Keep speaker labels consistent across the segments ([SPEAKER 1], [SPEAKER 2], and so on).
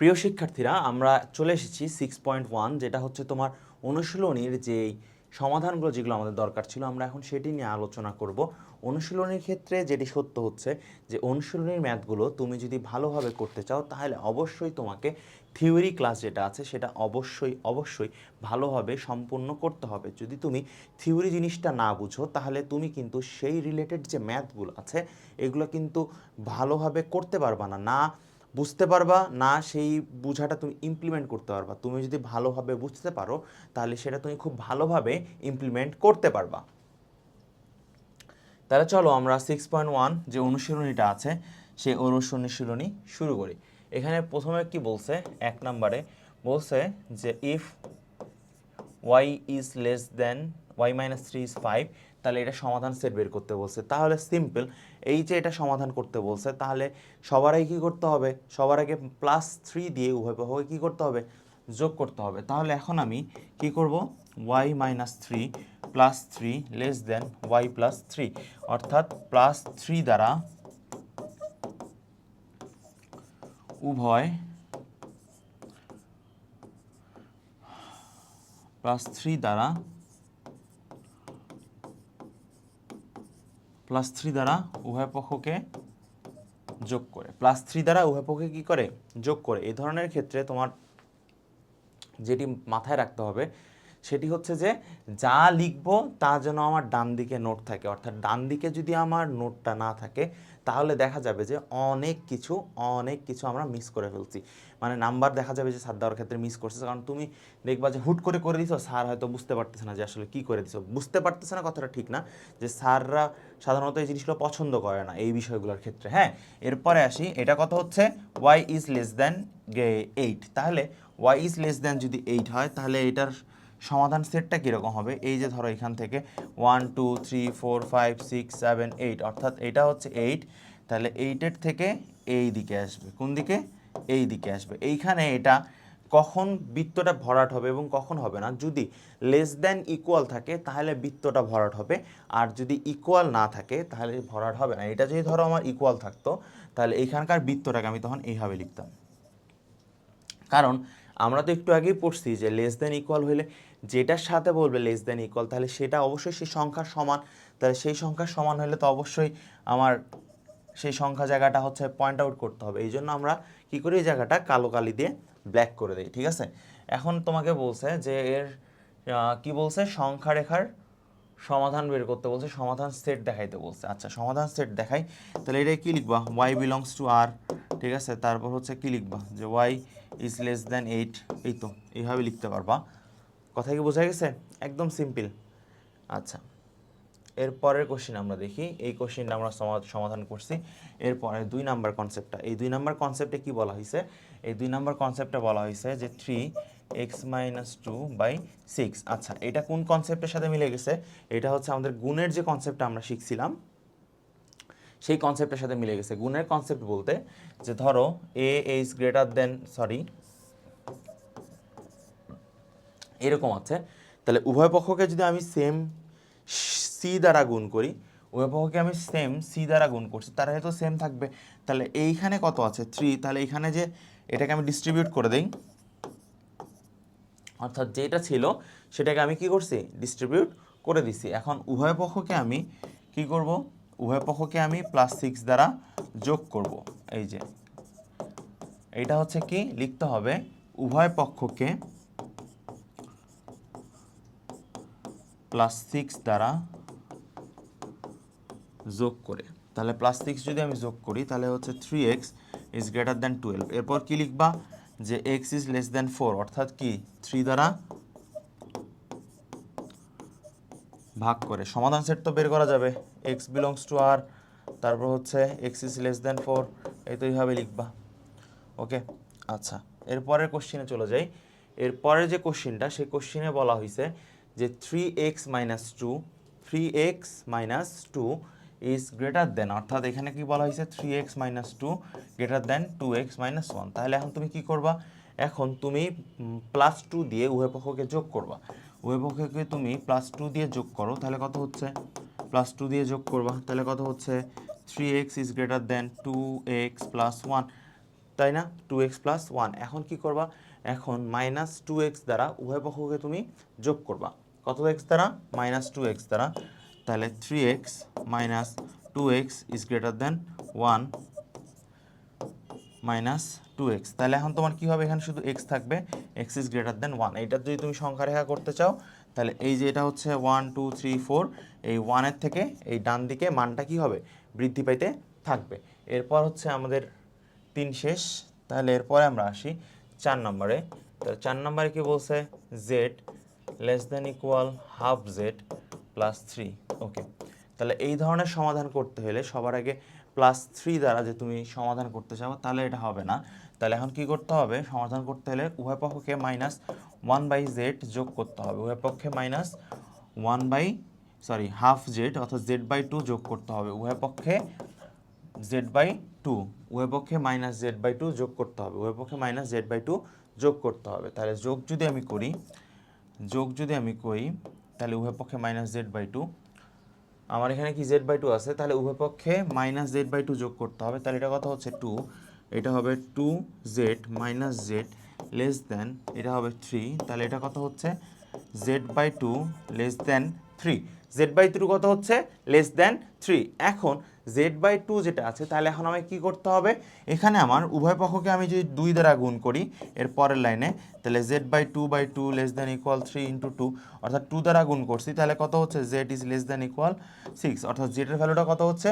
[SPEAKER 1] প্রিয় শিক্ষার্থীরা, আমরা চলে এসেছি সিক্স পয়েন্ট ওয়ান যেটা হচ্ছে তোমার অনুশীলনীর যেই সমাধানগুলো যেগুলো আমাদের দরকার ছিল, আমরা এখন সেটি নিয়ে আলোচনা করব। অনুশীলনীর ক্ষেত্রে যেটি সত্য হচ্ছে যে, অনুশীলনীর ম্যাথগুলো তুমি যদি ভালোভাবে করতে চাও, তাহলে অবশ্যই তোমাকে থিওরি ক্লাস যেটা আছে, সেটা অবশ্যই অবশ্যই ভালোভাবে সম্পূর্ণ করতে হবে। যদি তুমি থিওরি জিনিসটা না বুঝো, তাহলে তুমি কিন্তু সেই রিলেটেড যে ম্যাথগুলো আছে, এগুলো কিন্তু ভালোভাবে করতে পারবা না। না বুঝতে পারবা, না সেই বোঝাটা তুমি ইমপ্লিমেন্ট করতে পারবা। তুমি যদি ভালোভাবে বুঝতে পারো, তাহলে সেটা তুমি খুব ভালোভাবে ইমপ্লিমেন্ট করতে পারবা। তাহলে চলো আমরা সিক্স পয়েন্ট ওয়ান যে অনুশীলনীটা আছে, সেই অনুশীলনী শুরু করি। এখানে প্রথমে কি বলছে? এক নম্বরে বলছে যে if Y is less then Y minus three is five তাহলে এটা সমাধান সেট বের করতে বলছে। তাহলে সিম্পল এই যে এটা সমাধান করতে বলছে, তাহলে সবার আগে কী করতে হবে? সবার আগে প্লাস থ্রি দিয়ে উভয় পক্ষকে কী করতে হবে? যোগ করতে হবে। তাহলে এখন আমি কি করব? Y minus three plus three less then Y plus three অর্থাৎ প্লাস থ্রি দ্বারা উভয় প্লাস থ্রি দ্বারা প্লাস থ্রি দ্বারা উভয় পক্ষকে যোগ করে। প্লাস থ্রি দ্বারা উভয় পক্ষে কী করে? যোগ করে। এই ধরনের ক্ষেত্রে তোমার যেটি মাথায় রাখতে হবে সেটি হচ্ছে যে যা লিখব তা যেন আমার ডান দিকে নোট থাকে। অর্থাৎ ডান দিকে যদি আমার নোটটা না থাকে, তাহলে দেখা যাবে যে অনেক কিছু অনেক কিছু আমরা মিস করে ফেলছি। মানে নাম্বার দেখা যাবে যে স্যার দেওয়ার ক্ষেত্রে মিস করছে। কারণ তুমি দেখবা যে হুট করে করে দিছো, স্যার হয়তো বুঝতে পারতেছে না যে আসলে কি করে দিছো। বুঝতে পারতেছে না কথাটা ঠিক না যে স্যাররা সাধারণত এই জিনিসগুলো পছন্দ করে না এই বিষয়গুলোর ক্ষেত্রে। হ্যাঁ এরপরে আসি। এটা কথা হচ্ছে Y is less than eight তাহলে ওয়াই ইজ লেস দ্যান যদি এইট হয়, তাহলে এটার সমাধান সেটটা কীরকম হবে? এই যে ধরো এখান থেকে one two three four five six seven eight অর্থাৎ এটা হচ্ছে এইট তাহলে এইটের থেকে এই দিকে আসবে। কোন দিকে? এই দিকে আসবে। এইখানে এটা কখন বৃত্তটা ভরাট হবে এবং কখন হবে না? যদি লেস দ্যান ইকুয়াল থাকে, তাহলে বৃত্তটা ভরাট হবে। আর যদি ইকুয়াল না থাকে, তাহলে ভরাট হবে না। এটা যদি ধরো আমার ইকুয়াল থাকতো, তাহলে এইখানকার বৃত্তটাকে আমি তখন এইভাবে লিখতাম। কারণ আমরা তো একটু আগেই পড়ছি যে লেস দেন ইকুয়াল হইলে যেটার সাথে বলবে লেস দেন ইকুয়াল তাহলে সেটা অবশ্যই সেই সংখ্যার সমান। তাহলে সেই সংখ্যার সমান হলে তো অবশ্যই আমার সেই সংখ্যা জায়গাটা হচ্ছে পয়েন্ট আউট করতে হবে। এই জন্য আমরা কী করি, এই জায়গাটা কালো কালি দিয়ে ব্ল্যাক করে দিই, ঠিক আছে? এখন তোমাকে বলছে যে এর কি বলছে? সংখ্যা রেখার সমাধান বের করতে বলছে, সমাধান সেট দেখাইতে বলছে। আচ্ছা সমাধান সেট দেখাই। তাহলে এটা কি লিখবা? ওয়াই বিলংস টু আর ঠিক আছে? তারপর হচ্ছে কি লিখবা? যে Y is less than eight এই তো, এইভাবে লিখতে পারবা। কথা কি বোঝা গেছে? একদম সিম্পল আচ্ছা এরপরের কোশ্চিন আমরা দেখি। এই কোশ্চিনটা আমরা সমা- সমাধান করছি। এরপরে দুই নাম্বার কনসেপ্টটা এই দুই নাম্বার কনসেপ্টে কি বলা হয়েছে? এই দুই নাম্বার কনসেপ্টে বলা হয়েছে যে three X minus two by six আচ্ছা এটা কোন কনসেপ্টের সাথে মিলে গেছে? এটা হচ্ছে আমাদের গুণের যে কনসেপ্টটা আমরা শিখছিলাম। সেই কনসেপ্টের সাথে মিলে গেছে। গুণের কনসেপ্ট বলতে যে ধরো A is greater then sorry এরকম আছে। তাহলে উভয় পক্ষকে যদি আমি সেম সি দ্বারা গুণ করি, উভয় পক্ষকে আমি সেম সি দ্বারা গুণ করছি, তারা তো সেম থাকবে। তাহলে এইখানে কত আছে? থ্রি তাহলে এইখানে যে এটাকে আমি ডিস্ট্রিবিউট করে দিই, অর্থাৎ যেটা ছিল সেটাকে আমি কি করছি? ডিস্ট্রিবিউট করে দিছি। এখন উভয় পক্ষকে আমি কি করব? উভয় পক্ষকে আমি প্লাস সিক্স দ্বারা যোগ করব। এই যে, এইটা হচ্ছে কি? লিখতে হবে উভয় পক্ষকে প্লাস সিক্স দ্বারা যোগ করে। তাহলে প্লাস সিক্স যদি আমি যোগ করি, তাহলে হচ্ছে three X is greater than twelve এরপর কি লিখবা? যে X is less than four অর্থাৎ কি? থ্রি দ্বারা ভাগ করে। সমাধান সেট তো বের করা যাবে। এক্স বিলংস টু আর তারপর হচ্ছে X is less than four এই তো এইভাবে লিখবা। ওকে? আচ্ছা এরপরের কোশ্চিনে চলে যাই। এরপরে যে কোশ্চিনটা সেই কোশ্চিনে বলা হয়েছে যে three X minus two three X minus two is greater then অর্থাৎ এখানে কি বলা হয়েছে three X minus two greater then two X minus one তাহলে এখন তুমি কি করবা? এখন তুমি প্লাস টু দিয়ে উভয় পক্ষকে যোগ করবা। উভয় তুমি প্লাস টু দিয়ে যোগ করো? তাহলে কত হচ্ছে? প্লাস টু দিয়ে যোগ করবা। তাহলে কত হচ্ছে? Three X is greater then two X plus one তাই না? টু এক্স প্লাস ওয়ান এখন কি করবা? এখন মাইনাস টু এক্স দ্বারা উভয় পক্ষকে তুমি যোগ করবা। কত এক্স দ্বারা? মাইনাস টু এক্স দ্বারা। তাহলে three X minus two X is greater then one minus two X তাহলে এখন তোমার কী হবে? এখানে শুধু এক্স থাকবে। X is greater then one এইটা যদি তুমি সংখ্যা রেখা করতে চাও, তাহলে এই যে এটা হচ্ছে ওয়ান টু থ্রি ফোর এই ওয়ানের থেকে এই ডান দিকে মানটা কি হবে? বৃদ্ধি পাইতে থাকবে। এরপর হচ্ছে আমাদের তিন শেষ। তাহলে এরপরে আমরা আসি চার নম্বরে। তাহলে চার নম্বরে কি বলছে? Z less then equal half Z plus three okay তাহলে এই ধরনের সমাধান করতে হলে সবার আগে প্লাস থ্রি দ্বারা যে তুমি সমাধান করতে চাও, তাহলে এটা হবে না। তাহলে এখন কি করতে হবে? সমাধান করতে হলে উভয় পক্ষকে মাইনাস ওয়ান বাই জেড যোগ করতে হবে। উভয় পক্ষে minus one by sorry half Z অর্থাৎ জেড বাই টু যোগ করতে হবে। উভয় পক্ষে জেড বাই টু উভয় পক্ষে মাইনাস জেড বাই টু যোগ করতে হবে। উভয় পক্ষে মাইনাস জেড বাই টু যোগ করতে হবে। তাহলে যোগ যদি আমি করি, যোগ যদি আমি করি, তাহলে উভয় পক্ষে মাইনাস জেড বাই টু আমার এখানে কি জেড বাই টু আছে? তাহলে উভয় পক্ষে মাইনাস জেড বাই টু যোগ করতে হবে। তাহলে এটা কথা হচ্ছে টু এটা হবে two Z minus Z less then এটা হবে থ্রি তাহলে এটা কথা হচ্ছে Z by two less then three Z by two কথা হচ্ছে লেস দেন থ্রি এখন জেড বাই টু যেটা আছে, তাহলে এখন আমাকে কী করতে হবে? এখানে আমার উভয় পক্ষকে আমি যদি দুই দ্বারা গুণ করি, এর পরের লাইনে, তাহলে Z by two by two less then equal three into two অর্থাৎ টু দ্বারা গুণ করছি, তাহলে কত হচ্ছে? Z is less then equal six অর্থাৎ জেডের ভ্যালুটা কত হচ্ছে?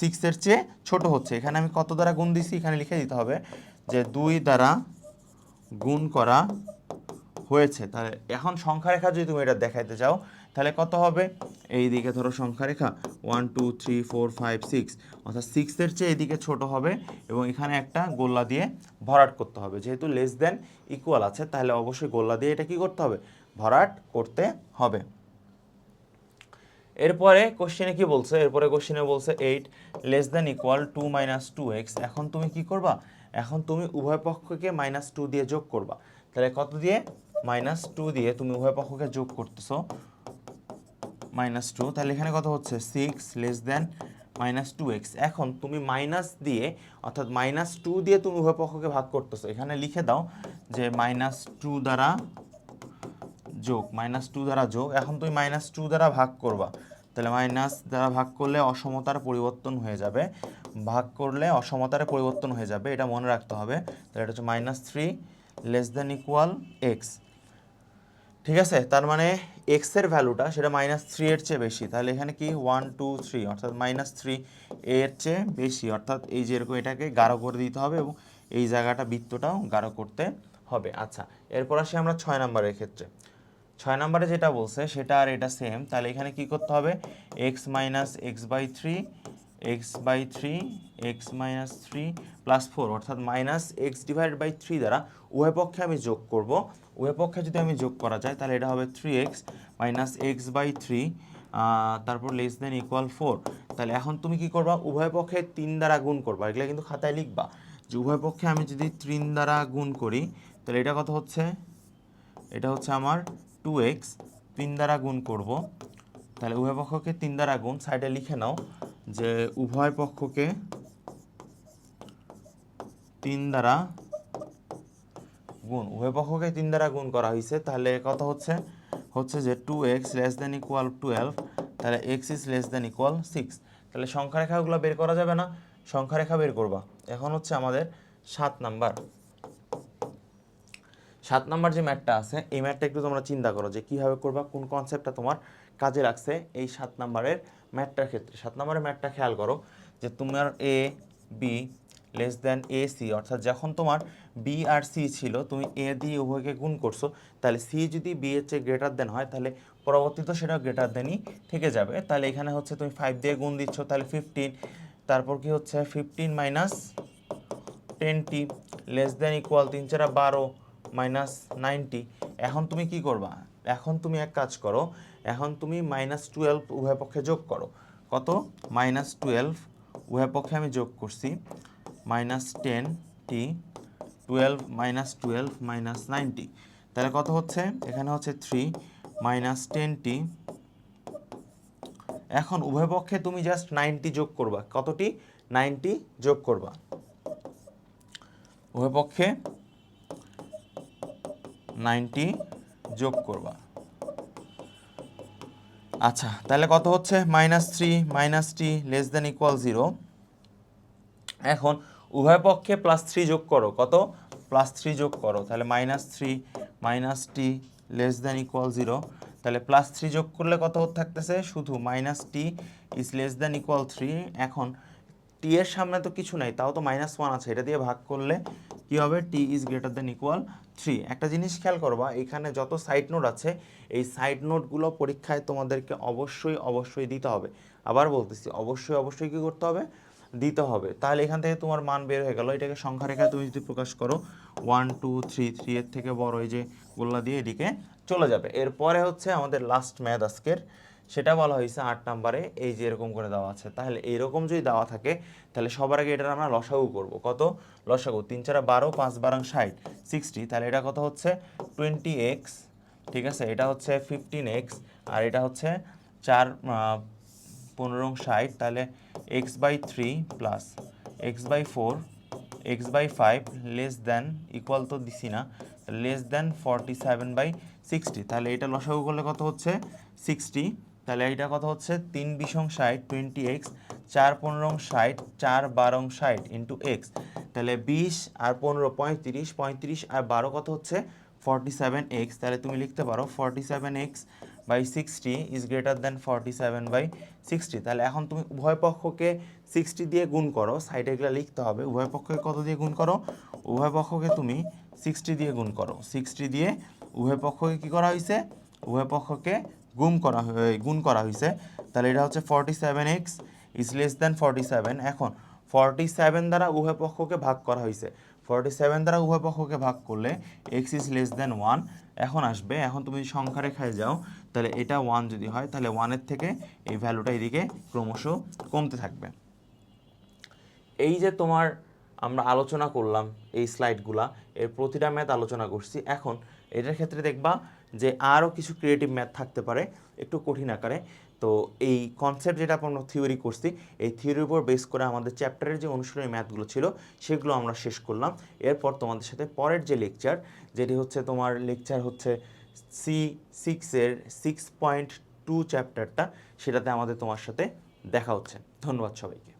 [SPEAKER 1] সিক্সের চেয়ে ছোট হচ্ছে। এখানে আমি কত দ্বারা গুণ দিছি? এখানে লিখে দিতে হবে যে দুই দ্বারা গুণ করা হয়েছে। তাহলে এখন সংখ্যা রেখা যদি তুমি এটা দেখাইতে চাও তাহলে কত হবে? এই দিকে ধরো সংখ্যা রেখা one two three four five six অর্থাৎ সিক্সের চেয়ে এদিকে ছোট হবে এবং এখানে একটা গোল্লা দিয়ে ভরাট করতে হবে। যেহেতু লেস দেন ইকুয়াল আছে, তাহলে অবশ্যই গোল্লা দিয়ে এটা কি করতে হবে? ভরাট করতে হবে। এরপরে কোশ্চেনে কি বলছে? এরপরে কোশ্চেনে বলছে eight less then equal two minus two X এখন তুমি কি করবা? এখন তুমি উভয় পক্ষকে মাইনাস টু দিয়ে যোগ করবা। তাহলে কত দিয়ে? মাইনাস টু দিয়ে তুমি উভয় পক্ষকে যোগ করতেছো। মাইনাস টু তাহলে এখানে কত হচ্ছে? Six less then minus two X এখন তুমি মাইনাস দিয়ে, অর্থাৎ মাইনাস টু দিয়ে তুমি উভয় পক্ষকে ভাগ করতেছো। এখানে লিখে দাও যে মাইনাস টু দ্বারা যোগ মাইনাস টু দ্বারা যোগ। এখন তুমি মাইনাস টু দ্বারা ভাগ করবা। তাহলে মাইনাস দ্বারা ভাগ করলে অসমতার পরিবর্তন হয়ে যাবে। ভাগ করলে অসমতার পরিবর্তন হয়ে যাবে, এটা মনে রাখতে হবে। তাহলে এটা হচ্ছে minus three less then equal X ঠিক আছে? তার মানে এক্সের ভ্যালুটা সেটা মাইনাস থ্রি এর চেয়ে বেশি। তাহলে এখানে কি? ওয়ান টু থ্রি অর্থাৎ মাইনাস থ্রি এর চেয়ে বেশি। অর্থাৎ এই যে এরকম এটাকে গাঢ় করে দিতে হবে এবং এই জায়গাটা বৃত্তটাও গাঢ় করতে হবে। আচ্ছা এরপর আসি আমরা ছয় নম্বরের ক্ষেত্রে। ছয় নম্বরে যেটা বলছে সেটা আর এটা সেম তাহলে এখানে কি করতে হবে? X minus X by three X by three X minus three plus four অর্থাৎ minus X divide by three দ্বারা উভয় পক্ষে আমি যোগ করব। উভয় পক্ষে যদি আমি যোগ করা যায়, তাহলে এটা হবে three X minus X by three তারপর লেস দেন ইকুয়াল ফোর তাহলে এখন তুমি কি করবা? উভয় পক্ষে তিন দ্বারা গুণ করবা। এগুলো কিন্তু খাতায় লিখবা। যে উভয় পক্ষে আমি যদি তিন দ্বারা গুণ করি, তাহলে এটা কত হচ্ছে? এটা হচ্ছে আমার টু এক্স তিন দ্বারা গুণ করব। তাহলে উভয় পক্ষকে তিন দ্বারা গুণ। সাইডে লিখে নাও। যে উভয় পক্ষকে তিন দ্বারা গুণ, উভয় পক্ষকে তিন দ্বারা গুণ করা হয়েছে তাহলে কত হচ্ছে হচ্ছে যে two X less then equal twelve তাহলে X is less then equal six তাহলে সংখ্যা রেখাগুলো বের করা যাবে না সংখ্যা রেখা বের করবা। এখন হচ্ছে আমাদের সাত নাম্বার। সাত নাম্বার যে ম্যাটটা আছে, এই ম্যাটটা একটু তোমরা চিন্তা করো যে কীভাবে করবা, কোন কনসেপ্টটা তোমার কাজে লাগছে এই সাত নাম্বারের ম্যাটটার ক্ষেত্রে। সাত নাম্বারের ম্যাটটা খেয়াল করো যে তোমার A B less then A C অর্থাৎ যখন তোমার বি আর সি ছিল, তুমি এ দিয়ে উভয়কে গুণ করছ, তাহলে সি যদি বি এর চেয়ে গ্রেটার দেন হয়, তাহলে পরবর্তীতে সেটা গ্রেটার দেনই থেকে যাবে। তাহলে এখানে হচ্ছে তুমি ফাইভ দিয়ে গুণ দিচ্ছ, তাহলে ফিফটিন তারপর কি হচ্ছে? Fifteen minus ten T less then equal তিন চারা বারো মাইনাস নাইনটি এখন তুমি কি করবা? এখন তুমি এক কাজ করো, এখন তুমি মাইনাস টুয়েলভ উভয় পক্ষে যোগ করো। কত? মাইনাস টুয়েলভ উভয় পক্ষে আমি যোগ করছি। Minus ten T twelve minus twelve minus ninety তাহলে কত হচ্ছে? এখানে হচ্ছে থ্রি মাইনাস টেন টি এখন উভয় পক্ষে তুমি জাস্ট নাইনটি যোগ করবা। কতটি নাইনটি যোগ করবা। উভয় পক্ষে নাইনটি যোগ করবা। আচ্ছা তাহলে কত হচ্ছে? Minus three, minus T less then equal zero. এখন উভয় পক্ষে প্লাস থ্রি যোগ করো। কত? প্লাস থ্রি যোগ করো। তাহলে minus three, minus T less then equal zero. তাহলে প্লাস থ্রি যোগ করলে কত থাকতেছে? শুধু minus T is less then equal three. এখন টি এর সামনে তো কিছু নাই, তাও তো মাইনাস ওয়ান আছে। এটা দিয়ে ভাগ করলে কি হবে? T is greater than equal three একটা জিনিস খেয়াল করবা, এখানে যত সাইড নোট আছে, এই সাইড নোটগুলো পরীক্ষায় তোমাদেরকে অবশ্যই অবশ্যই দিতে হবে। আবার বলতেছি, অবশ্যই অবশ্যই কী করতে হবে? দিতে হবে। তাহলে এখান থেকে তোমার মান বের হয়ে গেল। এটাকে সংখ্যা রেখায় তুমি যদি প্রকাশ করো ওয়ান টু থ্রি থ্রি এর থেকে বড় এই যে গোল্লা দিয়ে এদিকে চলে যাবে। এরপরে হচ্ছে আমাদের লাস্ট ম্যাথ আজকের। সেটা বলা হয়েছে আট নাম্বারে এই যে এরকম করে দেওয়া আছে। তাহলে এরকম যদি দেওয়া থাকে, তাহলে সবার আগে এটার আমরা লসাগু করব। কত? লসাগু। তিন চারা বারো, পাঁচ বারাং ষাট। সিক্সটি তাহলে এটা কত হচ্ছে? টোয়েন্টি এক্স ঠিক আছে? এটা হচ্ছে ফিফটিন এক্স আর এটা হচ্ছে চার পনেরো ষাট, তাহলে x by three plus x by four x by five less than equal তো দিছি না less than forty seven by sixty তাহলে এটা লসাগু করলে কত হচ্ছে? সিক্সটি তাহলে এইটা কথা হচ্ছে? তিন বিশং ষাট টোয়েন্টি এক্স চার পনেরো ষাট, চার বারং ষাট ইন্টু এক্স তাহলে বিশ আর পনেরো, পঁয়ত্রিশ পঁয়ত্রিশ আর বারো কত হচ্ছে? ফর্টি সেভেন এক্স তাহলে তুমি লিখতে পারো forty seven x by sixty is greater than forty seven by sixty তাহলে এখন তুমি উভয় পক্ষকে সিক্সটি দিয়ে গুণ করো, সাইডে এগুলো লিখতে হবে, উভয় পক্ষকে কত দিয়ে গুণ করো? উভয় পক্ষকে তুমি সিক্সটি দিয়ে গুণ করো। সিক্সটি দিয়ে উভয় পক্ষকে কী করা হয়েছে উভয় পক্ষকে গুণ করা গুণ করা হয়েছে তাহলে এটা হচ্ছে forty seven x is less than forty seven এখন ফর্টি সেভেন দ্বারা উভয় পক্ষকে ভাগ করা হয়েছে ফর্টি সেভেন দ্বারা উভয় পক্ষকে ভাগ করলে x is less than one এখন আসবে, এখন তুমি যদি সংখ্যা রেখায় যাও, তাহলে এটা ওয়ান যদি হয়, তাহলে ওয়ানের থেকে এই ভ্যালুটা এদিকে ক্রমশ কমতে থাকবে। এই যে তোমার আমরা আলোচনা করলাম এই স্লাইডগুলা এর প্রতিটা ম্যাথ আলোচনা করছি। এখন, এটার ক্ষেত্রে দেখবা যে আরও কিছু ক্রিয়েটিভ ম্যাথ থাকতে পারে, একটু কঠিন আকারে। তো এই কনসেপ্ট যেটা আমরা থিওরি করছি, এই থিওরির উপর বেস করে আমাদের চ্যাপ্টারের যে অনুশীলনী ম্যাথগুলো ছিল, সেগুলো আমরা শেষ করলাম। এরপর তোমাদের সাথে পরের যে লেকচার যেটি হচ্ছে তোমার লেকচার হচ্ছে সি সিক্সের সিক্স পয়েন্ট টু চ্যাপ্টারটা সেটাতে আমাদের তোমার সাথে দেখা হচ্ছে। ধন্যবাদ সবাইকে।